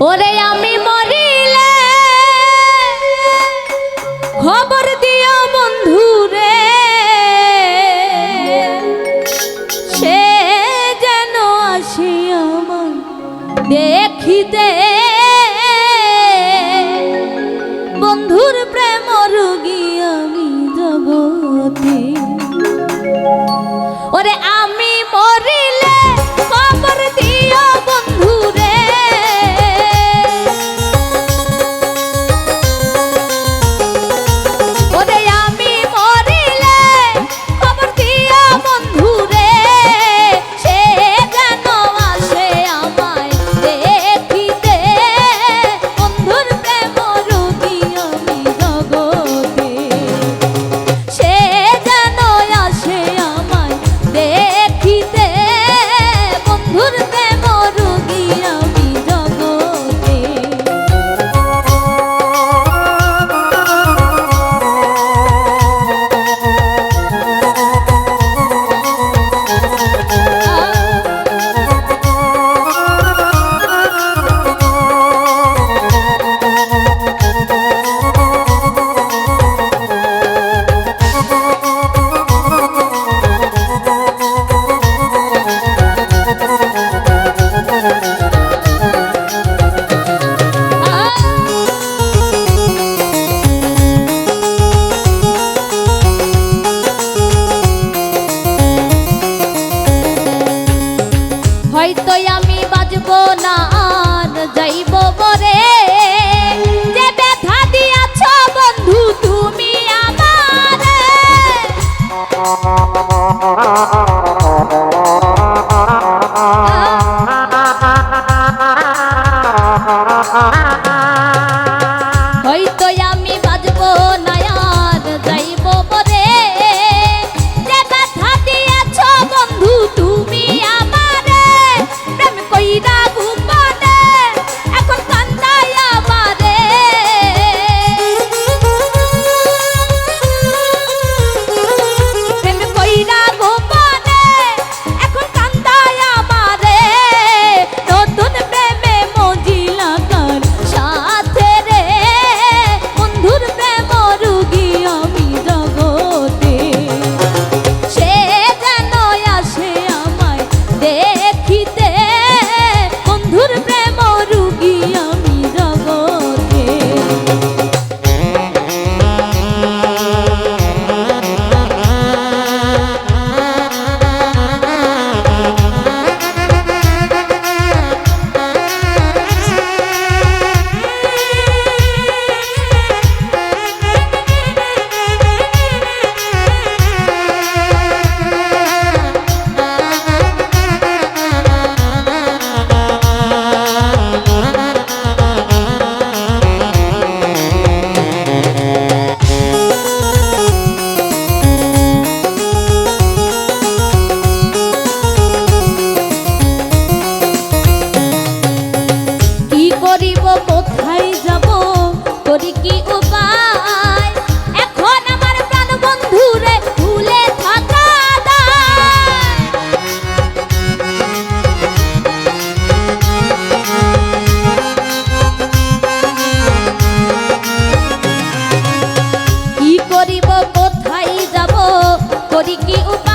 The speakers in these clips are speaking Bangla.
ওরে ah. কি উপ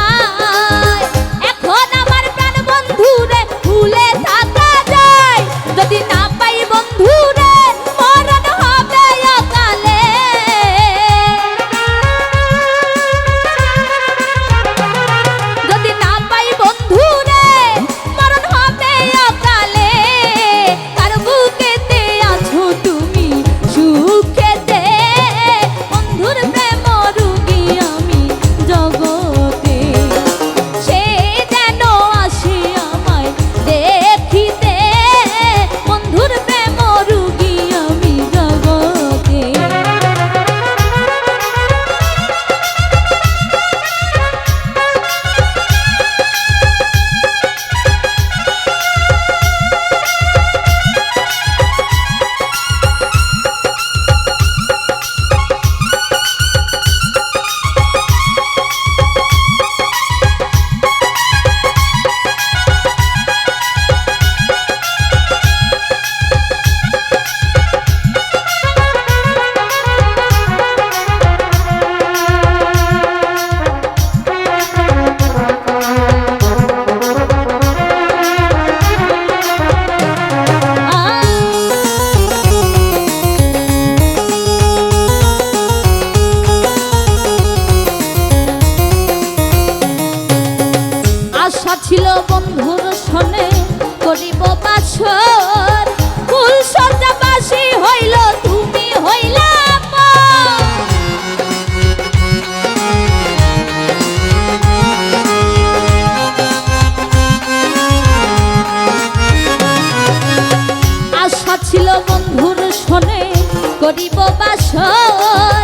ছিল বন্ধুর শোনে করিব বাসর ফুল সজ্জাবাসী হইল, তুমি হইলা। আশা ছিল বন্ধুর শোনে করিব বাসর